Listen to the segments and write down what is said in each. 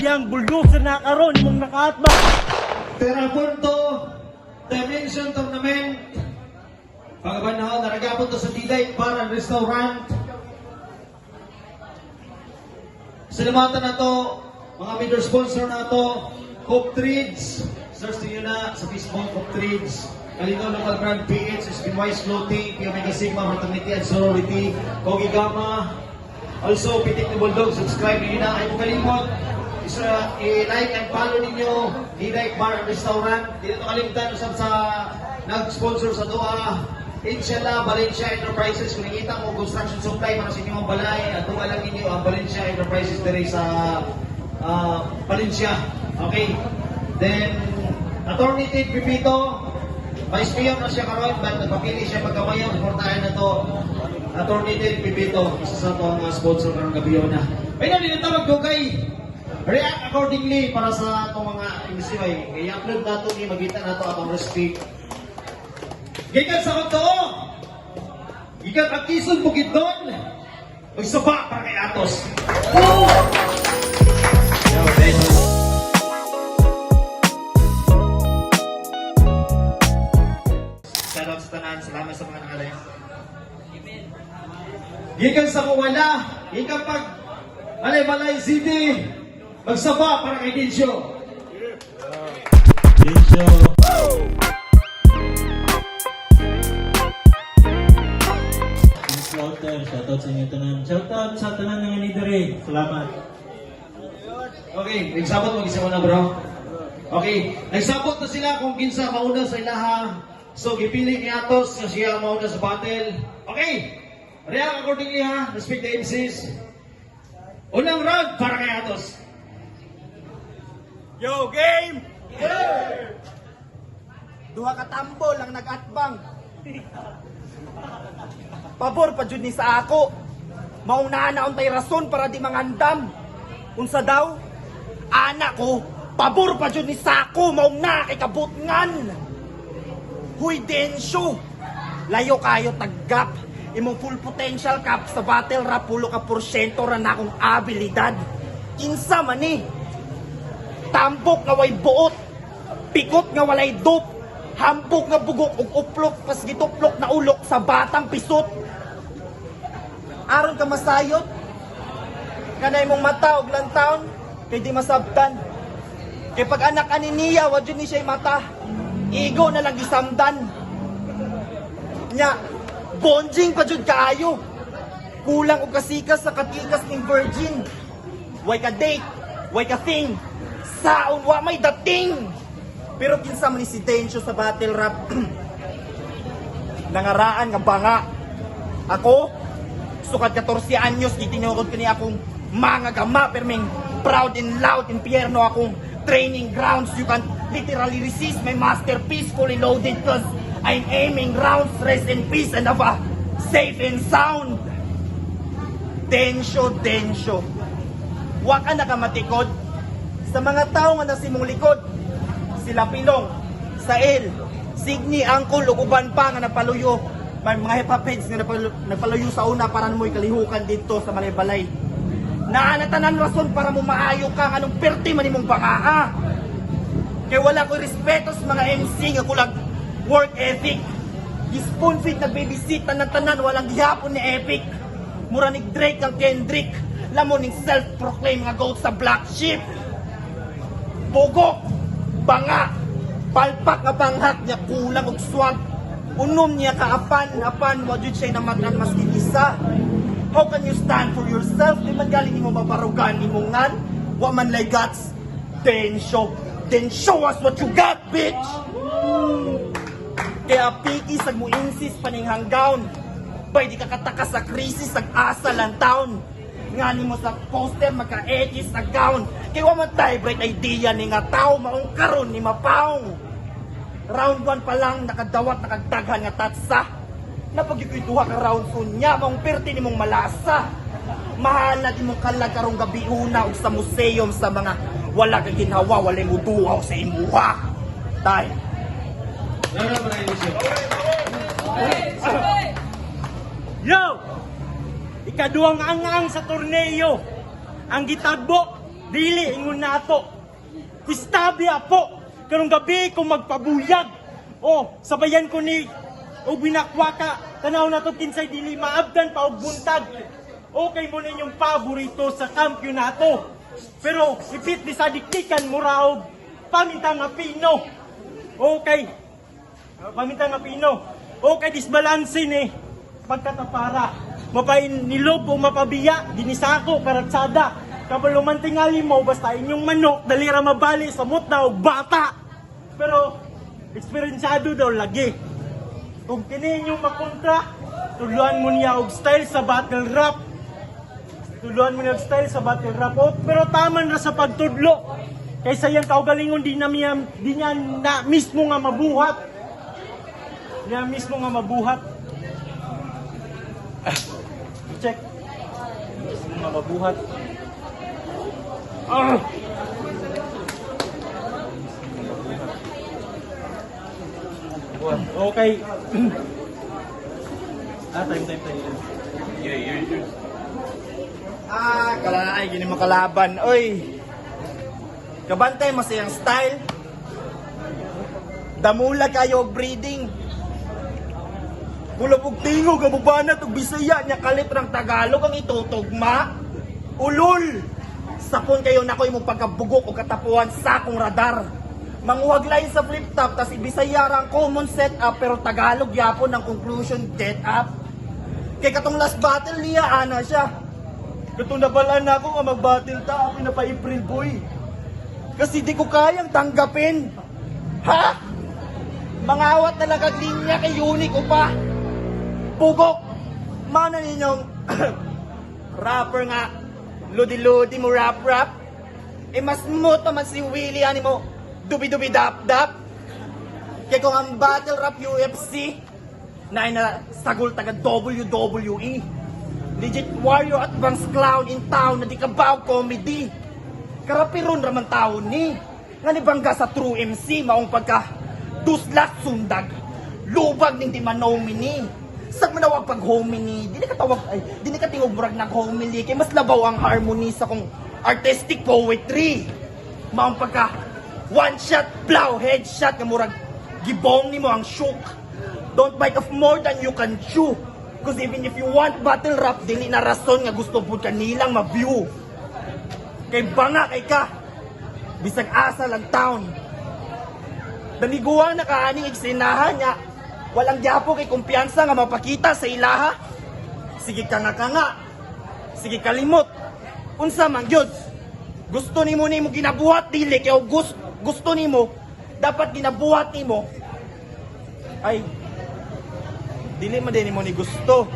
sa diyang bulldozer na karon imong nakaatbang. Terapunto Dimension Tournament. Pagkabanahon, naragapon to sa Diday para restaurant. Salamatan na to, mga major sponsor na to, Hope Trades. Search niyo na sa Facebook, Hope Trades. Kalino Local Brand PH, Wise Clothing, Pi Omega Sigma, Fraternity and Sorority, Kogi Gamma. Also, Pitik ni Bulldog, subscribe niyo na. Ay mo kalimot, isa, i-like and follow ninyo Diday Bar Restaurant. Hindi na kalimutan usap sa nag-sponsor sa Doha. Inshallah, Valencia Enterprises. Kung nakita mo, construction supply para sa inyong balay. At tuwa lang ninyo ang Valencia Enterprises dere sa ah, Valencia. Okay? Then, Attorney Ted Pipito, Vice Mayor na siya karon, but nagpapili siya pagkamayon. Portahan na to. Attorney Ted Pipito, isa sa to ang mga sponsor karong gabi yun na. Ay na, dinatawag ko kay react accordingly para sa itong mga inisipay. Kaya upload na ito ni magita na ito atong respect. Gikan sa kanto, gikan ang kison bukid doon, magsaba para kay Atos. Yo, thanks. Shoutout sa tanan, salamat sa mga nakalayo. Gikan sa kuwala, gikan pag Alay-balay City, magsaba para kay Dinsyo. Dinsyo. Slaughter, shoutout sa inyo tanan. Shoutout sa tanan ng Anidere. Salamat. Okay, nagsabot mo gisa mo na bro. Okay, nagsabot na sila kung kinsa mauna sa ilaha. So, gipili ni Atos na siya mauna sa battle. Okay, react accordingly ha. Respect the MCs. Unang round para kay Atos. Yo, game! Duha ka tambol ang nag-atbang. Pabor pa jud ni sa ako. Maunahan na untay rason para di mangandam. Unsa daw? Anak ko, pabor pa jud ni sa ako, mauna kay kabutngan. Huy densyo. Layo kayo taggap. Imong full potential cap sa battle rap pulo ka porsyento ra na akong abilidad. Kinsa man ni? Tambok nga way buot. Pikot nga walay dup. Hambog nga bugok ug uplok pas gituplok na ulok sa batang pisot. Aron ka masayot. Kanay mong mata ug lantaon kay di masabtan. Kay pag anak ani niya wa ni siya mata. Igo na lang gisamdan. Nya, bonjing pa jud kaayo. Kulang og kasikas sa katikas ning virgin. Way ka date, way ka thing. Saon wa may dating. Pero kinsa man ni si Densyo sa battle rap. Nangaraan nga banga. Ako, sukat 14 anyos, gitinukod ko ni akong mga gama, perming proud and loud, impyerno akong training grounds. You can literally resist my masterpiece fully loaded cause I'm aiming rounds, rest in peace and have a safe and sound. Densyo, Densyo. Wa ka nakamatikod sa mga tao nga nasimong likod. Sila Pilong, Sael, Signi, Angkol, uban pa nga napaluyo. May mga hepapeds nga napaluyo, sa una para mo'y kalihukan dito sa Malay-Balay. Naanatanan rason para mo maayo ka nga anong perti man imong bangaa. Kaya wala ko respeto sa mga MC nga kulang work ethic. Spoon feed nagbabysit tanan-tanan walang gihapon ni Epic. Mura ni Drake ang Kendrick. Lamon ning self-proclaim nga goat sa black sheep. Bugok, banga, palpak nga panghak niya kulang og swag. Unom niya kaapan, apan wa jud siya namatan mas isa. How can you stand for yourself? Di man galing mo mabarugan imong ngan? Wa man lay guts. Then show, then show us what you got, bitch! Kaya piki sa mo insist paning hanggaon. Bay di ka kataka sa krisis sa asa lang taon. Nga ni mo sa poster magka-edis sa gown. Kaya wa man tayo bright idea ni nga tao maong karon ni mapaong. Round 1 pa lang nakadawat nakagdaghan nga tatsa. Napagikuituha ka round 2 niya maong perti ni mong malasa. Mahala di mong kalag karong gabi una og sa museum sa mga wala kang ginhawa, wala mo duhaw sa imuha. Tay. Lalo ikaduhang angang sa torneo. Ang gitagbo, dili ingon nato. Pistabi po, karong gabi kung magpabuyag. O, sabayan ko ni o binakwa ka, tanaw na to kinsay dili maabdan pa og buntag. Okay mo na inyong paborito sa kampyonato. Pero ipit di sa diktikan mo raog paminta nga pino. Okay. Paminta nga pino. Okay, disbalanse ni pagkatapara. Mapain nilob o mapabiya, dinisako, karatsada. Kabaluman tingali mo, basta inyong manok, dalira mabali sa mutna o bata. Pero, eksperensyado daw lagi. Kung kini inyong makontra, tuluan mo niya og style sa battle rap. Tuluan mo niya og style sa battle rap. O, pero taman ra sa pagtudlo. Kaysa yung kaugalingon, di na, miya, di niya na mismo nga mabuhat. Di mismo nga mabuhat. Check. Nga mabuhat. Ah! Okay. ah, time, time, time. Ah, kalaay, gini mo kalaban. Oy, kabantay masayang style. Damula kayo breeding. Kulab og tingog ang bubanat og Bisaya nya kalit ng Tagalog ang itutugma. Ulol. Sapon kayo na ko imong pagkabugok o katapuan sa akong radar. Manguwag lain sa flip top tas ibisaya ang common setup pero Tagalog yapon ang conclusion get up. Kay katong last battle niya ana siya. Katong nabalaan na ako nga mag-battle ta ako na pa April boy. Kasi di ko kayang tanggapin. Ha? Mangawat na lang ang linya kay Unique o pa. Pugok. Mana ninyong rapper nga. Ludi-ludi mo rap-rap. Eh mas mo man si Willie ani mo. Dubi-dubi dap-dap. Kaya kung ang battle rap UFC, na na sagol taga WWE. Legit warrior at bangs clown in town na di kabaw comedy. Karapiron raman tao ni. Nga ni bangga sa true MC maong pagka duslat sundag. Lubag ning di manomi Sag manawag pag hominy, di ka tawag ay di ka tingog brag ng homily kay mas labaw ang harmony sa kong artistic poetry. Maong pagka one shot blow headshot nga murag gibong nimo ang shook. Don't bite off more than you can chew. Cause even if you want battle rap, dili na rason nga gusto po ka nilang ma-view. Kay banga kay ka. Bisag asa lang town. Daniguan na kaaning eksinahan niya. Walang gyapo kay kumpiyansa nga mapakita sa ilaha. Sige ka nga ka nga. Sige kalimot. Unsa man gyud. Gusto nimo nimo ginabuhat dili kay gusto gusto nimo dapat ginabuhat nimo ay dili man din mo ni gusto.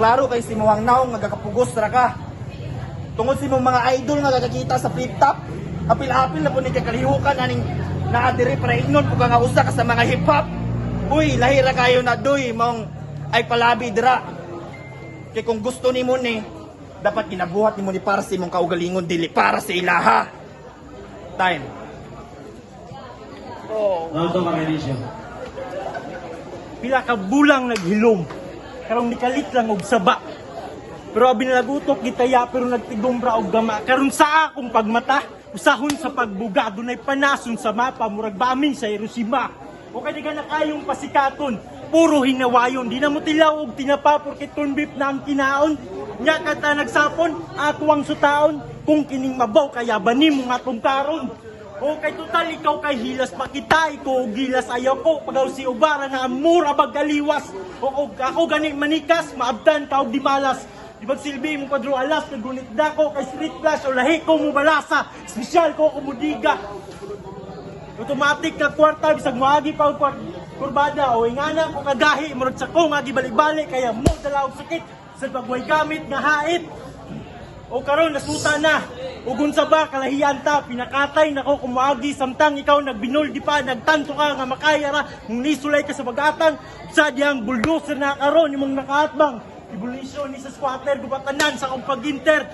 Klaro kay si Muwang Naong nga gakapugos ra ka. Tungod si mga idol nga gagakita sa flip top, apil-apil na po ni kakalihukan aning naadiri para ignon ka nga usa ka sa mga hip hop. Uy, lahira kayo na doy mong ay palabi dira. Kay kung gusto nimo ni dapat ginabuhat nimo ni para sa imong kaugalingon dili para sa ilaha. Time. Oh. 2 ka Renisyo. pila ka bulang naghilom. Karong nikalit lang og saba. Pero abi nalagutok gitaya pero nagtigumbra og gama. Karon sa akong pagmata, usahon sa pagbuga dunay panason sa mapa murag bamin sa Hiroshima. O kay diga na pasikaton, puro hinawayon. Di na mo tilaw og tinapa corn beef na ang kinaon. Nya kata nagsapon, atuang sutaon. Kung kining mabaw kaya banim mo nga karon. O kay total ikaw kay hilas makitay ko gilas ayaw ko pagaw si ubara nga mura bagaliwas o og ako gani manikas maabdan ka og di malas di magsilbi mo padro alas kay gunit dako kay street flash o lahi ko mo balasa espesyal ko kumudiga automatic na kwarta bisag moagi pa og kurbada o ingana ko kagahi murag sa ko nga gibalik-balik kaya mo dala og sakit sa pagway gamit nga hait o karon nasuta na. Ugun sa ba kalahiyan ta pinakatay nako kumuagi samtang ikaw nagbinuldi pa nagtanto ka nga makaya ra kung nisulay ka sa bagatang sa diyang bulldozer na karon imong nakaatbang evolution ni sa squatter gubatanan sa kong pag-inter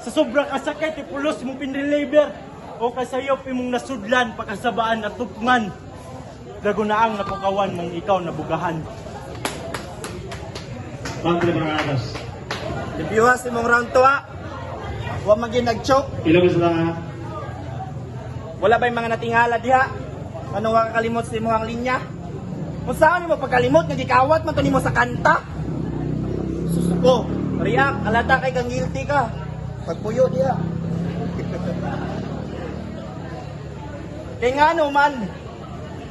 sa sobrang kasakit ipulos imong pinreliver o kasayop imong nasudlan pakasabaan at tupungan Dagunaang napukawan mong ikaw nabugahan Round 3 para atas. Debyuha si mong round 2 ah. Wa magin nag-choke. Ilang isa lang ha? Wala ba yung mga natingala diha? Ano wa kakalimot sa imong linya? Kung saan mo pagkalimot nga gikawat man to nimo sa kanta? Susuko, riak, alata kay kang guilty ka. Pagpuyo diha. Kaya nga ano man,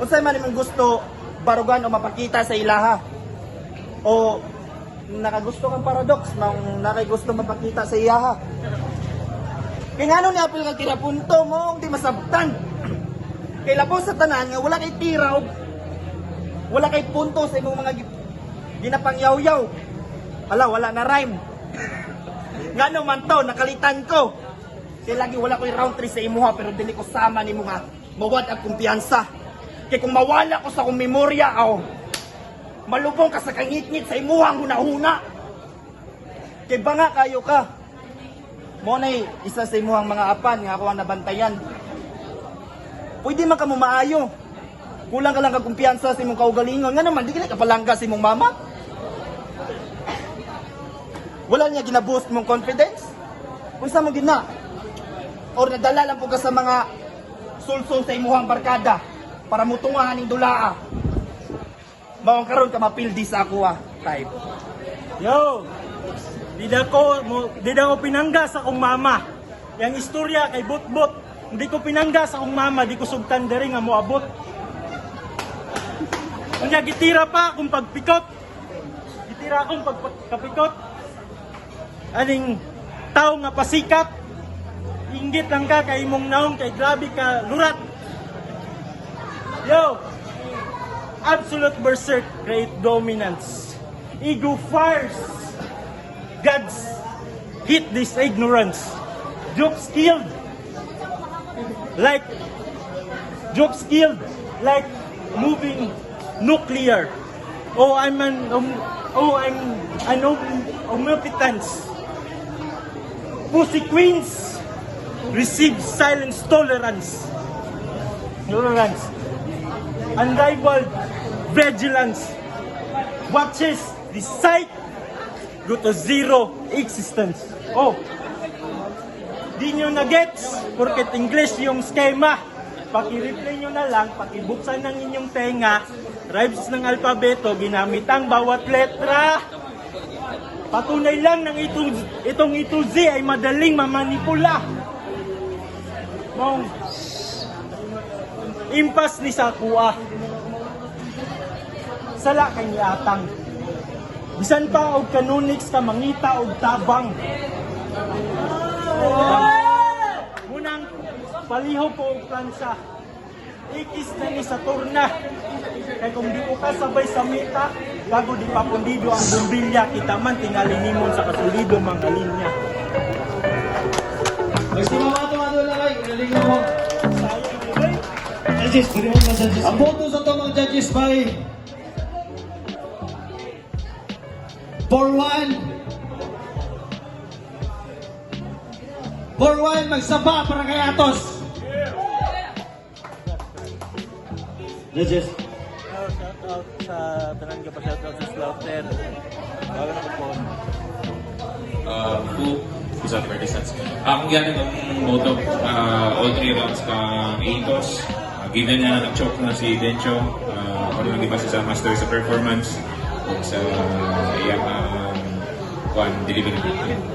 unsay man imong gusto barugan o mapakita sa ilaha? O nakagusto kang paradox nang nakay gusto mapakita sa iyaha? Kaya nga ano ni apil kang tira punto mo, di masabtan. Kay labaw sa tanan nga wala kay tira og wala kay punto sa imong mga gi- ginapangyaw-yaw. Ala, wala na rhyme. nga no man to, nakalitan ko. Kaya lagi wala ko'y round 3 sa imuha pero dili ko sama ni nga mawad ang kumpiyansa. Kaya kung mawala ko sa akong memorya, aw, malubong ka sa kangit-ngit sa imuha ang huna-huna. Kaya banga kayo ka. Mo na isa sa imuhang mga apan nga ako ang nabantayan. Pwede man ka mo maayo. Kulang ka lang kag kumpiyansa sa imong kaugalingon. Nga naman, di ka na kapalangga sa imong mama. Wala niya ginaboost mong confidence. Kung sa mo gina. Or nadala lang po ka sa mga sulsol sa imuhang barkada para mutungahan ning dulaa. Mawang karon ka mapildi sa ako ah, type. Yo! Di na ko, mo, di na ko pinangga akong mama. Yang istorya kay Butbut, hindi ko pinangga akong mama, di ko sugtan diri nga mo abot. Kanya gitira pa akong pagpikot. Gitira akong pagkapikot. Aning tao nga pasikat. Inggit lang ka kay imong naong kay grabe ka lurat. Yo! Absolute berserk, great dominance. Ego fires. God's hit this ignorance. Jokes killed. Like jokes killed. Like moving nuclear. Oh, I'm an um, oh, I'm an om- omnipotence. Pussy queens receive silence tolerance. Tolerance. Unrivaled vigilance. Watches the sight go to zero existence. Oh, di nyo na gets porket English yung schema. Paki-replay nyo na lang, pakibuksan ng inyong tenga, rhymes ng alpabeto, ginamit ang bawat letra. Patunay lang ng itong, itong ito Z ay madaling mamanipula. Mong, impas ni Sakua. Sala kay ni Atang. Bisan pa og kanunix ka mangita og tabang. Munang paliho ko og plansa. Ikis na ni Saturna. Kay kung di ko ka sabay sa meta, bago di pa pundido ang bumbilya, kita man tingali nimon sa kasulido mga linya. Mga doon lang Galing mo. Judges, pwede mo ba judges? Ang boto sa ito mga judges by 4-1 4-1 magsaba para kay Atos Judges out sa tanan ka pa shout out sa Slaughter. Bago na po. uh, who is at partisans. Uh, kung yan ang moto, uh, all three rounds ka Atos, uh, given na nag-choke na si Dencho, uh, ako lang iba sa master sa performance o sa iyang um, one delivery.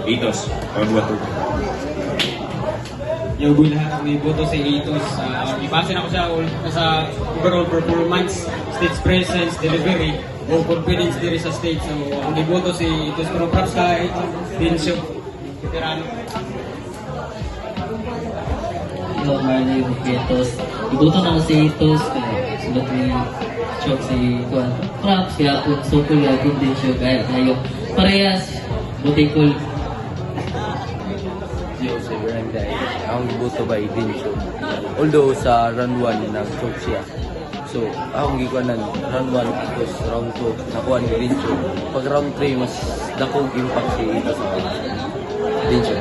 Atos, round 1 to. Yung boy lahat may boto sa Itos. Uh, ipasin ako sa, sa overall performance, stage presence, delivery, o confidence diri sa stage. So, ang iboto si Itos. Pero props ka, Vinsyo. Veterano. Hello, Marley Buketos. Ibuto na ko si Itos. Sulat ni Chok si Kuan. Props kaya kung sukul ya kung din siya kaya tayo. Parehas. Butikol. Gio sa barangay. Ang buto ba din siya. Although sa run 1 nag-choke siya. So, akong gikuanan, round 1 tapos round 2, nakuha ni Rincho. Pag round 3, mas dakong impact si ito sa Rincho.